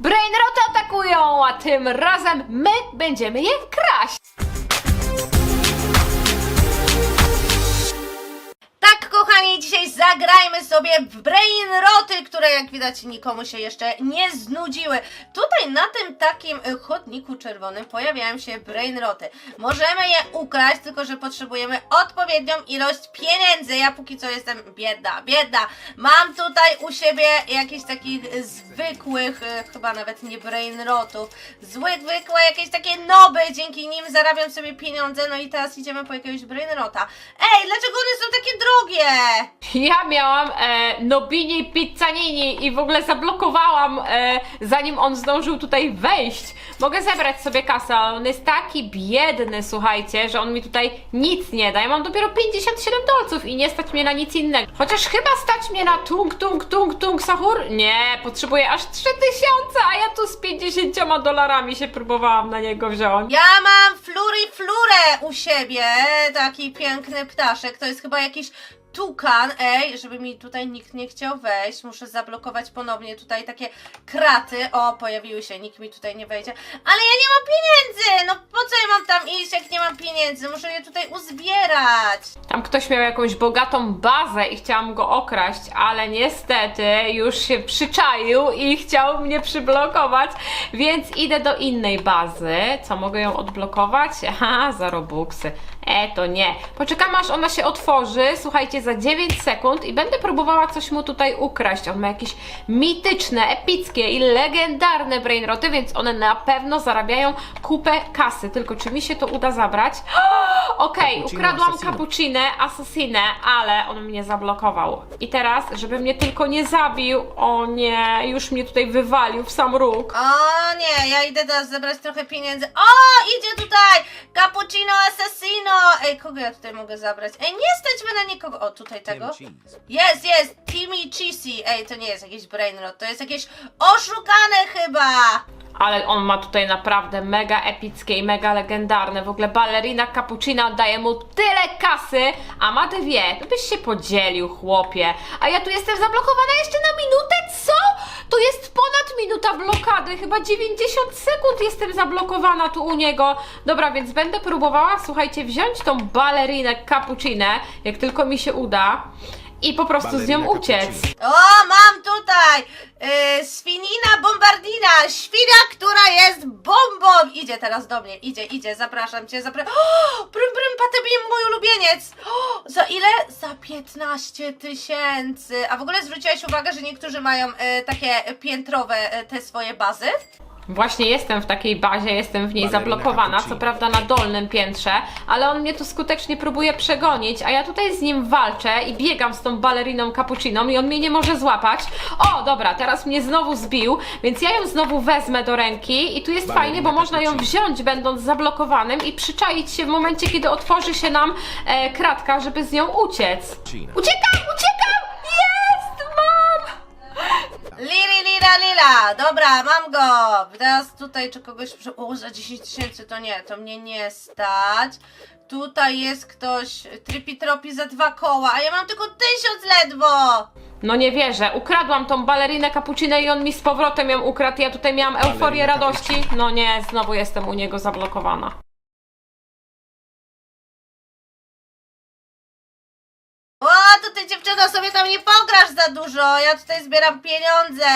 Brainroty atakują, a tym razem my będziemy je kraść. Kochani, dzisiaj zagrajmy sobie w Brainroty, które jak widać nikomu się jeszcze nie znudziły. Tutaj na tym takim chodniku czerwonym pojawiają się Brainroty. Możemy je ukraść, tylko że potrzebujemy odpowiednią ilość pieniędzy. Ja póki co jestem biedna, biedna. Mam tutaj u siebie jakichś takich zwykłych, y, chyba nawet nie Brainrotów, zwykłe jakieś takie noby, dzięki nim zarabiam sobie pieniądze, no i teraz idziemy po jakiegoś Brainrota. Ej, dlaczego one są takie drogie? Ja miałam e, Nobini Pizzanini i w ogóle zablokowałam, e, zanim on zdążył tutaj wejść. Mogę zebrać sobie kasę, ale on jest taki biedny, słuchajcie, że on mi tutaj nic nie da. Ja mam dopiero 57 dolców i nie stać mnie na nic innego. Chociaż chyba stać mnie na tung, tung, tung, tung, sahur. Nie, potrzebuję aż 3000, a ja tu z 50 dolarami się próbowałam na niego wziąć. Ja mam Fluri Flurę u siebie, taki piękny ptaszek, to jest chyba jakiś tukan, ej, żeby mi tutaj nikt nie chciał wejść, muszę zablokować ponownie tutaj takie kraty, o, pojawiły się, nikt mi tutaj nie wejdzie, ale ja nie mam pieniędzy, no po co ja mam tam iść, jak nie mam pieniędzy, muszę je tutaj uzbierać. Tam ktoś miał jakąś bogatą bazę i chciałam go okraść, ale niestety już się przyczaił i chciał mnie przyblokować, więc idę do innej bazy. Co, mogę ją odblokować? Aha, za robuxy. E, to nie. Poczekam aż ona się otworzy, słuchajcie, za 9 sekund i będę próbowała coś mu tutaj ukraść. On ma jakieś mityczne, epickie i legendarne brainroty, więc one na pewno zarabiają kupę kasy. Tylko czy mi się to uda zabrać? Okej, Cappuccino ukradłam cappuccinę, asasinę, ale on mnie zablokował. I teraz, żeby mnie tylko nie zabił, o nie, już mnie tutaj wywalił w sam róg. O nie, ja idę teraz zebrać trochę pieniędzy. O, idzie tutaj! Cappuccino Assassino! Ej, kogo ja tutaj mogę zabrać? Ej, nie stać mnie na nikogo. O, tutaj tego? Jest, jest! Timmy Cheesy! Ej, to nie jest jakiś brainrot, to jest jakieś oszukane chyba! Ale on ma tutaj naprawdę mega epickie i mega legendarne. W ogóle balerina cappuccina daje mu tyle kasy, a ma dwie. To byś się podzielił, chłopie. A ja tu jestem zablokowana jeszcze na minutę? Co? Tu jest ponad minuta blokady. Chyba 90 sekund jestem zablokowana tu u niego. Dobra, więc będę próbowała, słuchajcie, wziąć tą balerinę cappuccinę, jak tylko mi się uda. I po prostu z nią uciec. O, mam tutaj! Yy, Swinina Bombardina! Świnia, która jest bombą! Idzie teraz do mnie, idzie, idzie, zapraszam cię, zapraszam. O, Prym, prym, patebim, mój ulubieniec! O, za ile? Za 15 tysięcy! A w ogóle zwróciłaś uwagę, że niektórzy mają e, takie piętrowe e, te swoje bazy? Właśnie jestem w takiej bazie, jestem w niej Balerina zablokowana, co cappuccino. prawda na dolnym piętrze, ale on mnie tu skutecznie próbuje przegonić, a ja tutaj z nim walczę i biegam z tą baleriną cappucciną i on mnie nie może złapać. O, dobra, teraz mnie znowu zbił, więc ja ją znowu wezmę do ręki i tu jest Balerina fajnie, bo można ją cappuccino. wziąć będąc zablokowanym i przyczaić się w momencie, kiedy otworzy się nam e, kratka, żeby z nią uciec. Cappuccino. Lila! Dobra, mam go! Teraz tutaj czy kogoś... za 10 tysięcy to nie, to mnie nie stać. Tutaj jest ktoś trypi-tropi za dwa koła, a ja mam tylko tysiąc ledwo! No nie wierzę, ukradłam tą balerinę cappuccino i on mi z powrotem ją ukradł. Ja tutaj miałam euforię radości. No nie, znowu jestem u niego zablokowana. Ty dziewczyno sobie tam nie pograsz za dużo, ja tutaj zbieram pieniądze.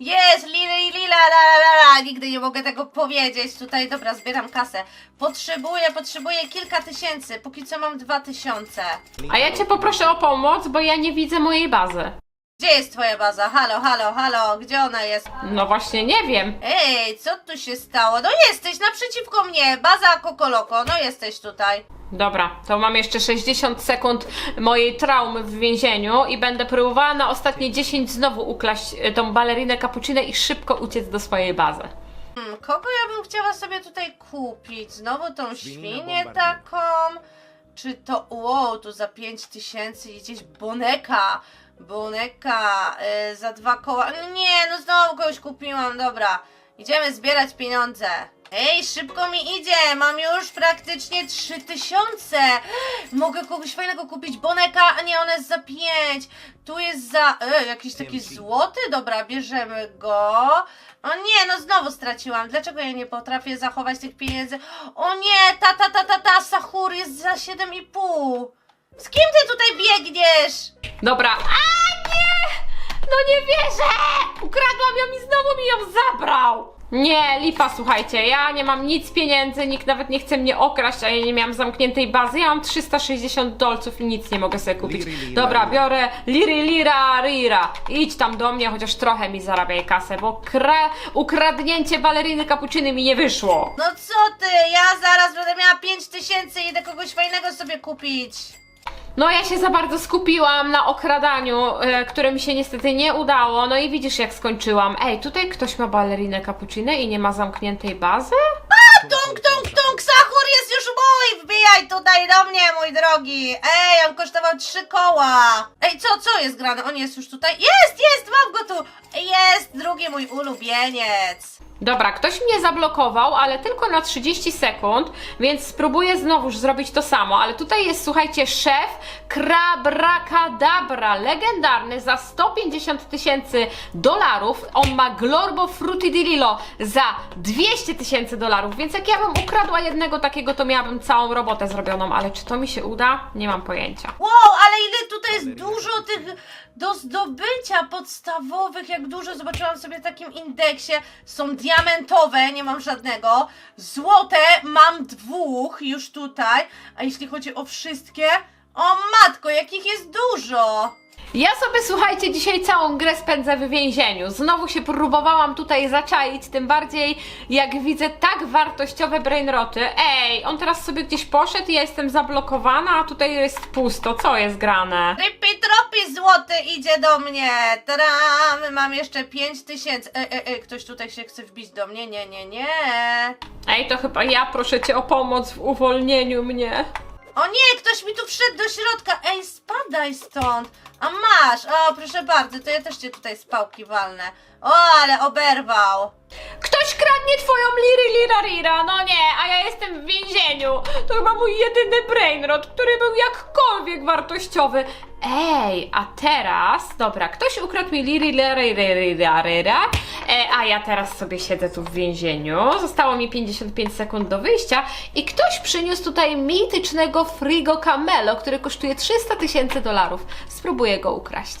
Jest, lila, la, la, la, la. Nigdy nie mogę tego powiedzieć. Tutaj, dobra, zbieram kasę. Potrzebuję, potrzebuję kilka tysięcy. Póki co mam dwa tysiące. A ja cię poproszę o pomoc, bo ja nie widzę mojej bazy. Gdzie jest twoja baza? Halo, halo, halo, gdzie ona jest? No właśnie nie wiem. Ej, co tu się stało? No jesteś naprzeciwko mnie, baza Kokoloko, no jesteś tutaj. Dobra, to mam jeszcze 60 sekund mojej traumy w więzieniu i będę próbowała na ostatnie 10 znowu ukraść e, tą balerinę cappuccino i szybko uciec do swojej bazy. Hmm, kogo ja bym chciała sobie tutaj kupić? Znowu tą świnię taką? Czy to, wow, tu za 5 tysięcy i gdzieś boneka, boneka y, za dwa koła. No Nie, no znowu kogoś kupiłam, dobra. Idziemy zbierać pieniądze. Ej, szybko mi idzie, mam już praktycznie 3000. Mogę kogoś fajnego kupić, Boneka, a nie, ona jest za 5. Tu jest za, e, jakiś taki złoty, dobra, bierzemy go. O nie, no znowu straciłam, dlaczego ja nie potrafię zachować tych pieniędzy? O nie, ta, ta, ta, ta, ta, Sahur jest za 7,5. Z kim ty tutaj biegniesz? Dobra. A nie! No nie wierzę! Ukradłam ją i znowu mi ją zabrał! Nie, lipa, słuchajcie, ja nie mam nic pieniędzy, nikt nawet nie chce mnie okraść, a ja nie miałam zamkniętej bazy. Ja mam 360 dolców i nic nie mogę sobie kupić. Liri, lira, Dobra, biorę liri, lira, rira. Idź tam do mnie, chociaż trochę mi zarabiaj kasę, bo kra ukradnięcie baleriny kapuczyny mi nie wyszło. No co ty, ja zaraz będę miała 5000 i idę kogoś fajnego sobie kupić. No ja się za bardzo skupiłam na okradaniu, e, które mi się niestety nie udało. No i widzisz jak skończyłam. Ej, tutaj ktoś ma balerinę cappuccino i nie ma zamkniętej bazy? Tung, tung, tung, Sahur jest już mój! Wbijaj tutaj do mnie, mój drogi! Ej, on kosztował trzy koła! Ej, co, co jest grane? On jest już tutaj? Jest, jest, mam go tu! Jest, drugi mój ulubieniec! Dobra, ktoś mnie zablokował, ale tylko na 30 sekund, więc spróbuję znowuż zrobić to samo, ale tutaj jest, słuchajcie, szef Krabracadabra, legendarny za 150 tysięcy dolarów. On ma Glorbo Frutti di Lilo za 200 tysięcy dolarów, więc jak ja bym ukradła jednego takiego, to miałabym całą robotę zrobioną, ale czy to mi się uda? Nie mam pojęcia. Wow, ale ile tutaj jest dużo tych do zdobycia podstawowych, jak dużo zobaczyłam sobie w takim indeksie. Są diamentowe, nie mam żadnego. Złote mam dwóch już tutaj. A jeśli chodzi o wszystkie, o matko, jakich jest dużo! Ja sobie, słuchajcie, dzisiaj całą grę spędzę w więzieniu. Znowu się próbowałam tutaj zaczaić, tym bardziej jak widzę tak wartościowe brainroty. Ej, on teraz sobie gdzieś poszedł i ja jestem zablokowana, a tutaj jest pusto. Co jest grane? Trippy tropi złoty idzie do mnie! Tram, mam jeszcze 5 tysięcy. E, e, e, ktoś tutaj się chce wbić do mnie? Nie, nie, nie. Ej, to chyba ja proszę cię o pomoc w uwolnieniu mnie. O nie, ktoś mi tu wszedł do środka. Ej, spadaj stąd. A masz. O, proszę bardzo, to ja też cię tutaj z walnę. O, ale oberwał. Ktoś kradnie twoją liry lira rira, no nie, a ja jestem w więzieniu. To chyba mój jedyny brainrot, który był jakkolwiek wartościowy. Ej, a teraz, dobra, ktoś ukradł mi liry lira rira rira, e, a ja teraz sobie siedzę tu w więzieniu. Zostało mi 55 sekund do wyjścia i ktoś przyniósł tutaj mitycznego Frigo Camelo, który kosztuje 300 tysięcy dolarów. Spróbuję go ukraść.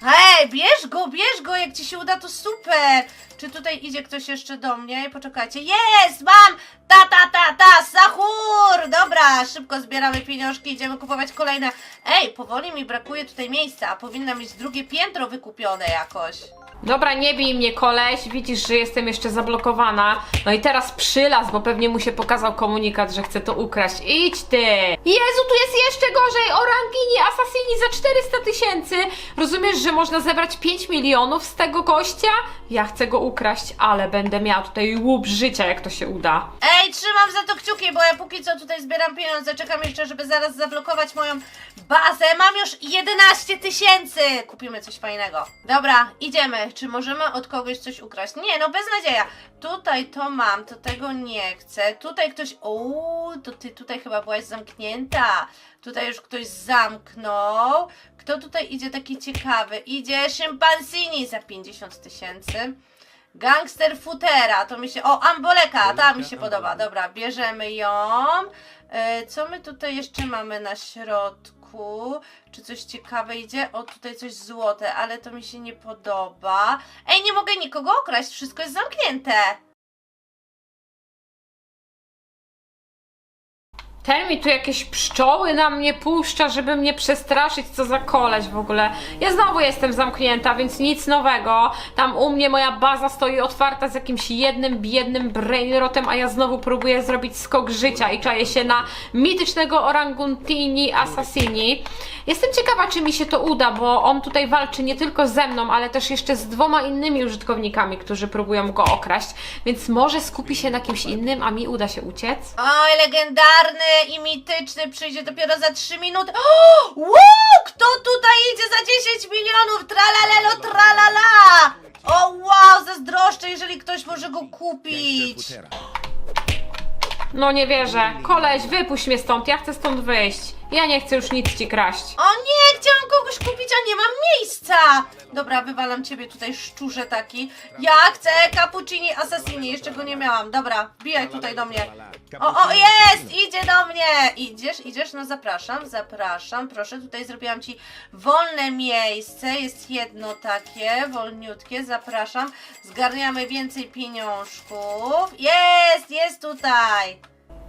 Hej, bierz go, bierz go, jak ci się uda, to super. Czy tutaj idzie ktoś jeszcze do mnie? Poczekajcie. Jest, mam! Ta, ta, ta, ta, sahur! Dobra, szybko zbieramy pieniążki, idziemy kupować kolejne. Ej, powoli mi brakuje tutaj miejsca, a powinna mieć drugie piętro wykupione jakoś. Dobra, nie bij mnie koleś, widzisz, że jestem jeszcze zablokowana. No i teraz przylaz, bo pewnie mu się pokazał komunikat, że chce to ukraść. Idź ty! Jezu, tu jest jeszcze gorzej! Orangini, Assassini za 400 tysięcy! Rozumiesz, że można zebrać 5 milionów z tego gościa? Ja chcę go ukraść, ale będę miała tutaj łup życia, jak to się uda. Ej, trzymam za to kciuki, bo ja póki co tutaj zbieram pieniądze. Czekam jeszcze, żeby zaraz zablokować moją bazę. Mam już 11 tysięcy! Kupimy coś fajnego. Dobra, idziemy. Czy możemy od kogoś coś ukraść? Nie, no beznadzieja. Tutaj to mam, to tego nie chcę. Tutaj ktoś... Uuu, to ty tutaj chyba byłaś zamknięta. Tutaj już ktoś zamknął. Kto tutaj idzie taki ciekawy? Idzie szympansini za 50 tysięcy. Gangster Futera, to mi się. O, Amboleka, ta mi się podoba. Dobra, bierzemy ją. E, co my tutaj jeszcze mamy na środku? Czy coś ciekawe idzie? O, tutaj coś złote, ale to mi się nie podoba. Ej, nie mogę nikogo okraść, wszystko jest zamknięte. Ten mi tu jakieś pszczoły na mnie puszcza, żeby mnie przestraszyć, co za koleś w ogóle. Ja znowu jestem zamknięta, więc nic nowego. Tam u mnie moja baza stoi otwarta z jakimś jednym biednym brainrotem, a ja znowu próbuję zrobić skok życia i czaję się na mitycznego Oranguntini Assassini. Jestem ciekawa, czy mi się to uda, bo on tutaj walczy nie tylko ze mną, ale też jeszcze z dwoma innymi użytkownikami, którzy próbują go okraść, więc może skupi się na kimś innym, a mi uda się uciec. Oj, legendarny i mityczny przyjdzie dopiero za 3 minuty. O, kto tutaj idzie za 10 milionów? Tralalelo, tralala. O, wow, zazdroszczę, jeżeli ktoś może go kupić. No nie wierzę. Koleś, wypuść mnie stąd, ja chcę stąd wyjść. Ja nie chcę już nic ci kraść. O nie, chciałam kogoś kupić, a nie mam miejsca! Dobra, wywalam ciebie tutaj, szczurze taki. Ja chcę cappuccini assassini, jeszcze go nie miałam. Dobra, wbijaj tutaj do mnie. O, o, jest! Idzie do mnie! Idziesz, idziesz? No zapraszam, zapraszam. Proszę, tutaj zrobiłam ci wolne miejsce. Jest jedno takie, wolniutkie. Zapraszam. Zgarniamy więcej pieniążków. Jest, jest tutaj.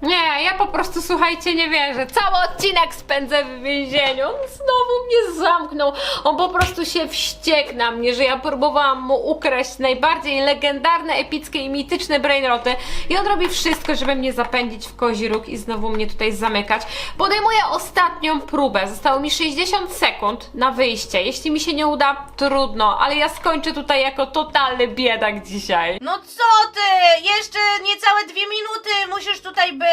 Nie, ja po prostu słuchajcie, nie wierzę. Cały odcinek spędzę w więzieniu. On znowu mnie zamknął. On po prostu się wściekł na mnie, że ja próbowałam mu ukraść najbardziej legendarne, epickie i mityczne brainroty. I on robi wszystko, żeby mnie zapędzić w kozi róg i znowu mnie tutaj zamykać. Podejmuję ostatnią próbę. Zostało mi 60 sekund na wyjście. Jeśli mi się nie uda, trudno, ale ja skończę tutaj jako totalny biedak dzisiaj. No co ty? Jeszcze niecałe dwie minuty musisz tutaj być,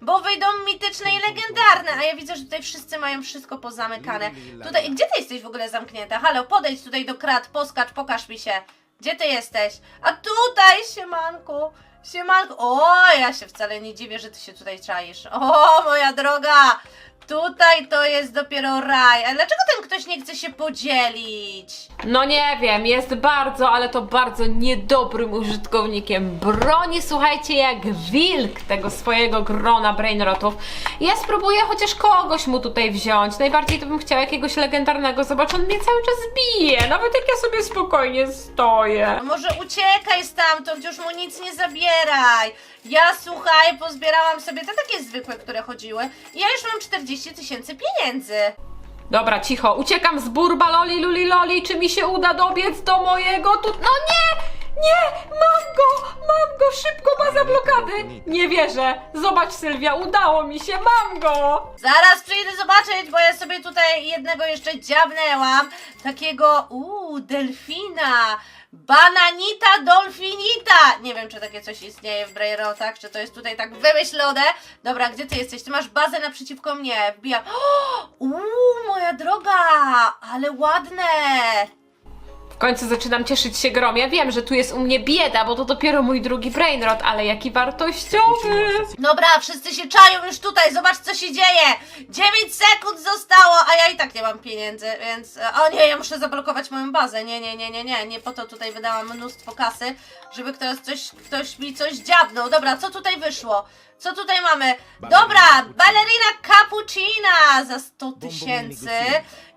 bo wyjdą mityczne i legendarne. A ja widzę, że tutaj wszyscy mają wszystko pozamykane. Tutaj, gdzie ty jesteś w ogóle zamknięta? Halo, podejdź tutaj do krat, poskacz, pokaż mi się. Gdzie ty jesteś? A tutaj, siemanku. Siemanku. O, ja się wcale nie dziwię, że ty się tutaj czaisz. O, moja droga. Tutaj to jest dopiero raj. A dlaczego ten ktoś nie chce się podzielić? No nie wiem, jest bardzo, ale to bardzo niedobrym użytkownikiem. Broni, słuchajcie, jak wilk tego swojego grona brainrotów. Ja spróbuję chociaż kogoś mu tutaj wziąć. Najbardziej to bym chciała jakiegoś legendarnego. Zobacz, on mnie cały czas bije, nawet jak ja sobie spokojnie stoję. A może uciekaj stamtąd, już mu nic nie zabieraj. Ja słuchaj, pozbierałam sobie te takie zwykłe, które chodziły. Ja już mam 40 tysięcy pieniędzy. Dobra, cicho, uciekam z burba loli luli loli. Czy mi się uda dobiec do mojego tu... No nie! Nie! Mam go! Mam go! Szybko baza blokady! Nie wierzę! Zobacz Sylwia, udało mi się! Mam go! Zaraz przyjdę zobaczyć, bo ja sobie tutaj jednego jeszcze dziabnęłam. Takiego, uuu, delfina. Bananita dolfinita! Nie wiem, czy takie coś istnieje w Brainrotach, czy to jest tutaj tak wymyślone. Dobra, gdzie ty jesteś? Ty masz bazę naprzeciwko mnie. Wbijam. Uuu, moja droga! Ale ładne! W końcu zaczynam cieszyć się grom. Ja wiem, że tu jest u mnie bieda, bo to dopiero mój drugi brainrot, ale jaki wartościowy! Dobra, wszyscy się czają już tutaj, zobacz co się dzieje! 9 sekund zostało, a i tak nie mam pieniędzy, więc... e, O nie, ja muszę zablokować moją bazę, nie, nie, nie, nie, nie, nie po to tutaj wydałam mnóstwo kasy, żeby ktoś, coś, ktoś mi coś dziabnął. Dobra, co tutaj wyszło? Co tutaj mamy? Dobra, ballerina cappuccina za 100 tysięcy,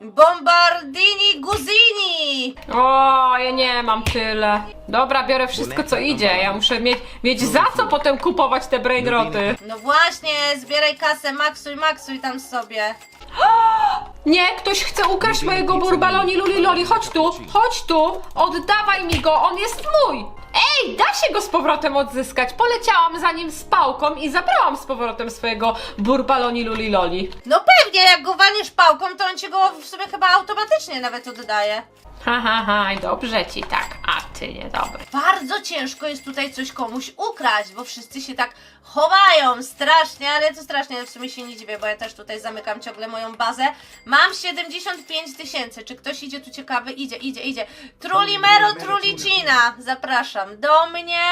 bombardini guzini! O, ja nie mam tyle. Dobra, biorę wszystko co idzie. Ja muszę mieć, mieć za co potem kupować te brainroty. No właśnie, zbieraj kasę, maksuj, maksuj tam sobie. Nie, ktoś chce ukraść mojego burbaloni luli loli. Chodź tu, chodź tu. Oddawaj mi go, on jest mój. Ej, da się go z powrotem odzyskać. Poleciałam za nim z pałką i zabrałam z powrotem swojego burbaloni luli loli. No pewnie, jak go walniesz pałką, to on ci go w sumie chyba automatycznie nawet oddaje. Ha, ha, ha, dobrze ci tak, a ty niedobry. Bardzo ciężko jest tutaj coś komuś ukraść, bo wszyscy się tak chowają strasznie, ale to strasznie w sumie się nie dziwię, bo ja też tutaj zamykam ciągle moją bazę. Mam 75 tysięcy. Czy ktoś idzie tu ciekawy? Idzie, idzie, idzie. Trulimero Trulicina. Zapraszam do mnie.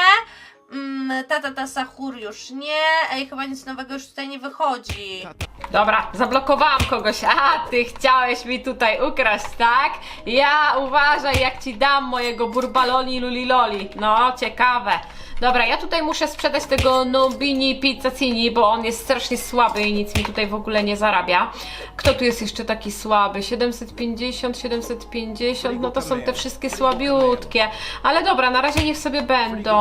Tata ta Sahur już nie. Ej, chyba nic nowego już tutaj nie wychodzi. Dobra, zablokowałam kogoś. A, ty chciałeś mi tutaj ukraść, tak? Ja uważaj, jak ci dam mojego burbaloni luliloli. No, ciekawe. Dobra, ja tutaj muszę sprzedać tego Nobini Pizzacini, bo on jest strasznie słaby i nic mi tutaj w ogóle nie zarabia. Kto tu jest jeszcze taki słaby? 750, 750, no to są te wszystkie słabiutkie. Ale dobra, na razie niech sobie będą.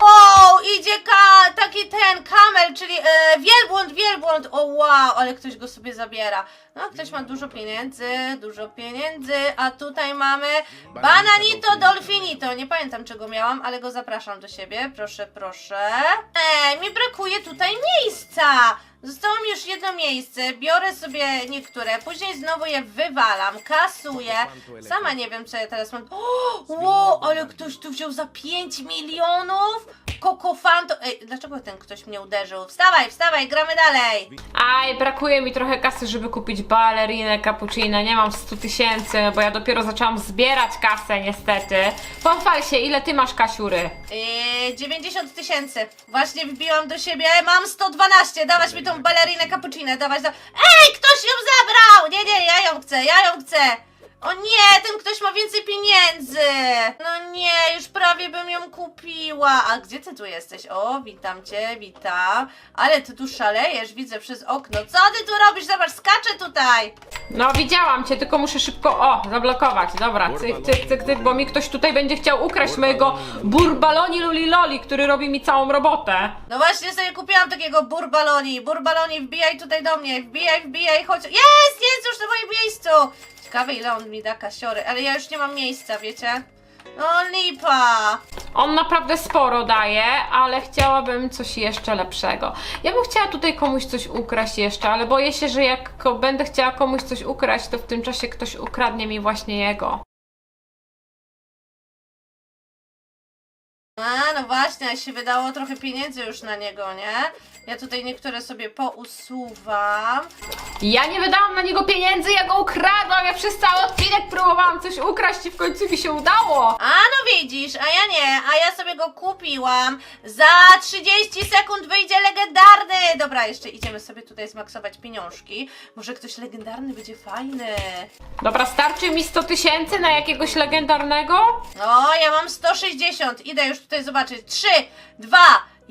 O, idzie ka taki ten kamel, czyli e, wielbłąd, wielbłąd. O wow, ale ktoś go sobie zabiera. No, ktoś ma dużo pieniędzy, dużo pieniędzy, a tutaj mamy Bananito Dolfinito. Nie pamiętam czego miałam, ale go zapraszam do siebie. Proszę, proszę. Ej, mi brakuje tutaj miejsca. Zostało mi już jedno miejsce, biorę sobie niektóre, później znowu je wywalam, kasuję. Sama nie wiem, co ja teraz mam. O, wow, ale ktoś tu wziął za 5 milionów? Kokofanto... Ej, dlaczego ten ktoś mnie uderzył? Wstawaj, wstawaj, gramy dalej! Aj, brakuje mi trochę kasy, żeby kupić balerinę cappuccino. Nie mam 100 tysięcy, bo ja dopiero zaczęłam zbierać kasę, niestety. Pochwal się, ile ty masz kasiury? Yy, 90 tysięcy. Właśnie wbiłam do siebie, mam 112, dawać mi tą balerinę cappuccino, dawać do... Ej, ktoś ją zabrał! Nie, nie, ja ją chcę, ja ją chcę! O nie, ten ktoś ma więcej pieniędzy! No nie, już prawie bym ją kupiła. A gdzie ty tu jesteś? O, witam cię, witam. Ale ty tu szalejesz, widzę przez okno. Co ty tu robisz? Zobacz, skaczę tutaj! No, widziałam cię, tylko muszę szybko, o, zablokować. Dobra, cyk, cyk, cyk, cyk, bo mi ktoś tutaj będzie chciał ukraść mojego burbaloni luliloli, który robi mi całą robotę. No właśnie sobie kupiłam takiego burbaloni. Burbaloni, wbijaj tutaj do mnie. Wbijaj, wbijaj, chodź. Jest, jest już na moim miejscu. Ciekawe ile on mi da kasiory, ale ja już nie mam miejsca, wiecie? No lipa. On naprawdę sporo daje, ale chciałabym coś jeszcze lepszego. Ja bym chciała tutaj komuś coś ukraść jeszcze, ale boję się, że jak będę chciała komuś coś ukraść, to w tym czasie ktoś ukradnie mi właśnie jego. A, no właśnie, a się wydało trochę pieniędzy już na niego, nie? Ja tutaj niektóre sobie pousuwam. Ja nie wydałam na niego pieniędzy, ja go ukradłam, ja przez cały odcinek próbowałam coś ukraść i w końcu mi się udało. A no widzisz, a ja nie, a ja sobie go kupiłam. Za 30 sekund wyjdzie legendarny. Dobra, jeszcze idziemy sobie tutaj zmaksować pieniążki. Może ktoś legendarny będzie fajny. Dobra, starczy mi 100 tysięcy na jakiegoś legendarnego? No, ja mam 160. Idę już tutaj zobaczyć. 3, 2,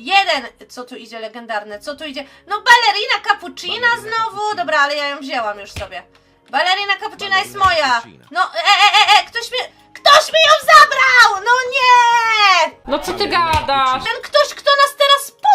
1. Co tu idzie legendarne? Co tu idzie? No, balerina cappuccina znowu. Dobra, ale ja ją wzięłam już sobie. Balerina cappuccina jest moja. No, e, e, e, e, ktoś mi. Ktoś mi ją zabrał! No nie! No co ty gadasz? Ten ktoś, kto nas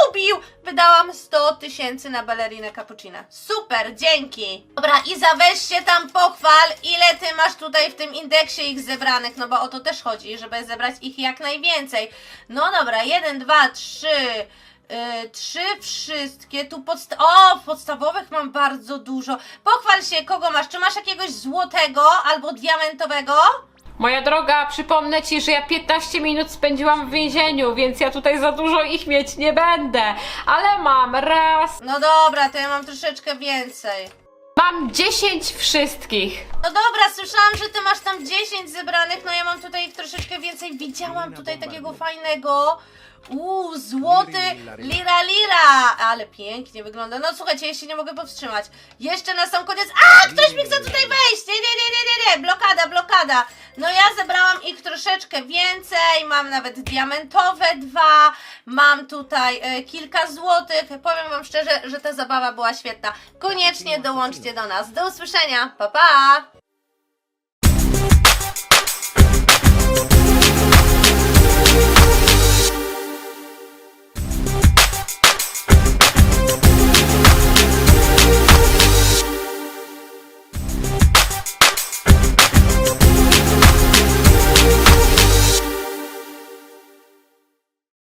pobił! Wydałam 100 tysięcy na balerinę cappuccina. Super, dzięki. Dobra, Iza, weź się tam pochwal, ile ty masz tutaj w tym indeksie ich zebranych, no bo o to też chodzi, żeby zebrać ich jak najwięcej. No dobra, jeden, dwa, trzy... Yy, trzy wszystkie, tu o, podstawowych mam bardzo dużo. Pochwal się, kogo masz? Czy masz jakiegoś złotego albo diamentowego? Moja droga, przypomnę ci, że ja 15 minut spędziłam w więzieniu, więc ja tutaj za dużo ich mieć nie będę. Ale mam raz, No dobra, to ja mam troszeczkę więcej. mam 10 wszystkich. No dobra, słyszałam, że ty masz tam 10 zebranych, no ja mam tutaj ich troszeczkę więcej. Widziałam tutaj takiego fajnego. Uuu, złoty lira lira! Ale pięknie wygląda. No słuchajcie, się nie mogę powstrzymać. Jeszcze na sam koniec. A, ktoś mi chce tutaj wejść! Nie, nie, nie, nie, nie, nie, blokada, blokada. No ja zebrałam ich troszeczkę więcej. Mam nawet diamentowe dwa. Mam tutaj e, kilka złotych. Powiem wam szczerze, że ta zabawa była świetna. Koniecznie dołączcie do nas. Do usłyszenia. Pa, pa!